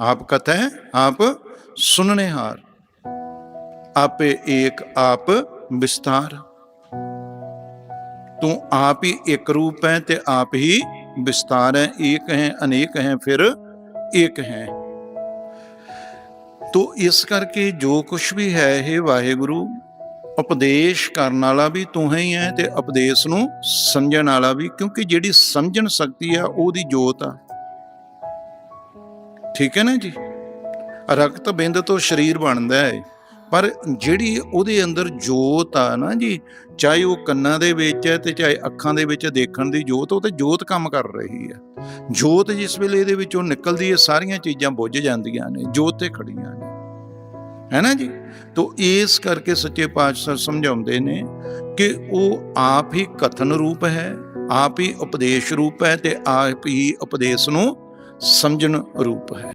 ਆਪ ਕਥੈ, ਆਪ ਸੁਨਣੇ ਹਾਰ ਆਪੇ ਏਕ ਆਪ ਵਿਸਤਾਰ। ਤੂੰ ਆਪ ਹੀ ਇੱਕ ਰੂਪ ਹੈ ਤੇ ਆਪ ਹੀ ਵਿਸਤਾਰ ਹੈ। ਏਕ ਹੈ, ਅਨੇਕ ਹੈ, ਫਿਰ ਏਕ ਹੈ। ਤੋ ਇਸ ਕਰਕੇ ਜੋ ਕੁਝ ਵੀ ਹੈ ਇਹ ਵਾਹਿਗੁਰੂ, ਉਪਦੇਸ਼ ਕਰਨ ਵਾਲਾ ਵੀ ਤੂੰ ਹੀ ਹੈ ਤੇ ਉਪਦੇਸ਼ ਨੂੰ ਸਮਝਣ ਵਾਲਾ ਵੀ, ਕਿਉਂਕਿ ਜਿਹੜੀ ਸਮਝਣ ਸ਼ਕਤੀ ਆ ਉਹਦੀ ਜੋਤ ਆ। ਠੀਕ ਹੈ ਨਾ ਜੀ? ਰਕਤ ਬਿੰਦ ਤੋਂ ਸਰੀਰ ਬਣਦਾ ਹੈ। ਪਰ ਜਿਹੜੀ ਉਹਦੇ ਅੰਦਰ ਜੋਤ ਆ ਨਾ ਜੀ, ਚਾਹੇ ਉਹ ਕੰਨਾਂ ਦੇ ਵਿੱਚ ਹੈ ਤੇ ਚਾਹੇ ਅੱਖਾਂ ਦੇ ਵਿੱਚ ਦੇਖਣ ਦੀ ਜੋਤ, ਉਹ ਤੇ ਜੋਤ ਕੰਮ ਕਰ ਰਹੀ ਹੈ। ਜੋਤ ਜਿਸ ਵੇਲੇ ਇਹਦੇ ਵਿੱਚੋਂ ਨਿਕਲਦੀ ਹੈ, ਸਾਰੀਆਂ ਚੀਜ਼ਾਂ ਬੁੱਝ ਜਾਂਦੀਆਂ ਨੇ, ਜੋਤ ਤੇ ਖੜੀਆਂ ਨੇ। ਹੈ ਨਾ ਜੀ? ਤੋ ਇਸ ਕਰਕੇ ਸੱਚੇ ਪਾਤਸ਼ਾਹ ਸਮਝਾਉਂਦੇ ਨੇ ਕਿ ਉਹ ਆਪ ਹੀ ਕਥਨ ਰੂਪ ਹੈ, ਆਪ ਹੀ ਉਪਦੇਸ਼ ਰੂਪ ਹੈ ਤੇ ਆਪ ਹੀ ਉਪਦੇਸ਼ ਨੂੰ ਸਮਝਣ ਰੂਪ ਹੈ।